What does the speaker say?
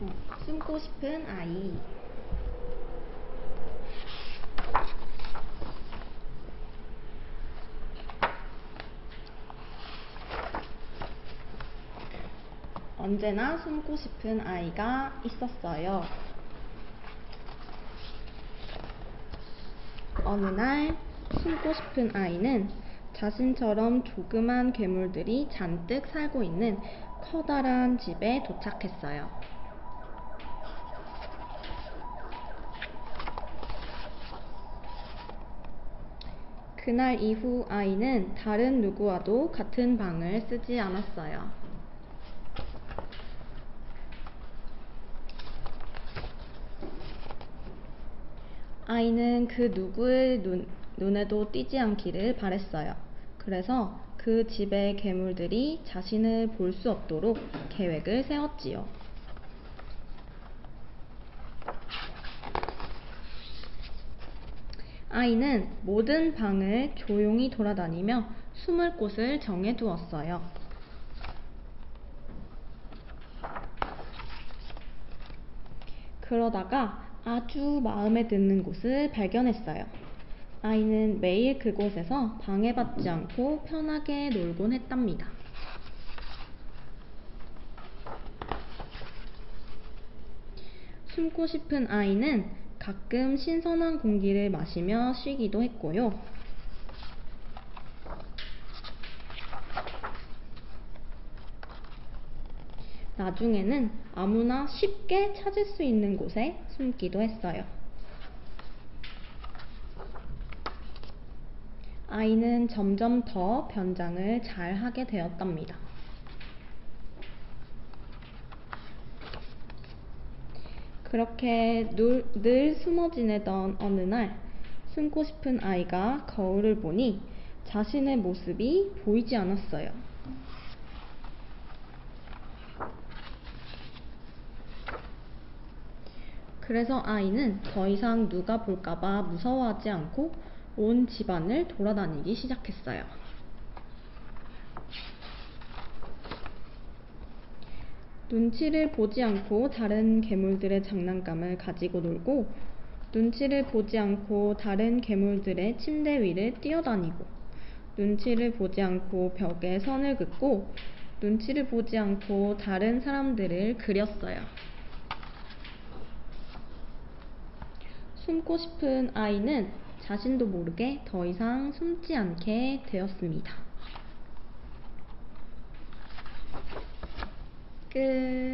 어, 숨고 싶은 아이. 언제나 숨고 싶은 아이가 있었어요. 어느 날 숨고 싶은 아이는 자신처럼 조그만 괴물들이 잔뜩 살고 있는 커다란 집에 도착했어요. 그날 이후 아이는 다른 누구와도 같은 방을 쓰지 않았어요. 아이는 그 누구의 눈, 눈에도 띄지 않기를 바랬어요. 그래서 그 집의 괴물들이 자신을 볼 수 없도록 계획을 세웠지요. 아이는 모든 방을 조용히 돌아다니며 숨을 곳을 정해 두었어요. 그러다가 아주 마음에 드는 곳을 발견했어요. 아이는 매일 그곳에서 방해받지 않고 편하게 놀곤 했답니다. 숨고 싶은 아이는 가끔 신선한 공기를 마시며 쉬기도 했고요. 나중에는 아무나 쉽게 찾을 수 있는 곳에 숨기도 했어요. 아이는 점점 더 변장을 잘 하게 되었답니다. 그렇게 늘, 늘 숨어 지내던 어느 날 숨고 싶은 아이가 거울을 보니 자신의 모습이 보이지 않았어요. 그래서 아이는 더 이상 누가 볼까봐 무서워하지 않고 온 집안을 돌아다니기 시작했어요. 눈치를 보지 않고 다른 괴물들의 장난감을 가지고 놀고, 눈치를 보지 않고 다른 괴물들의 침대 위를 뛰어다니고, 눈치를 보지 않고 벽에 선을 긋고, 눈치를 보지 않고 다른 사람들을 그렸어요. 숨고 싶은 아이는 자신도 모르게 더 이상 숨지 않게 되었습니다. que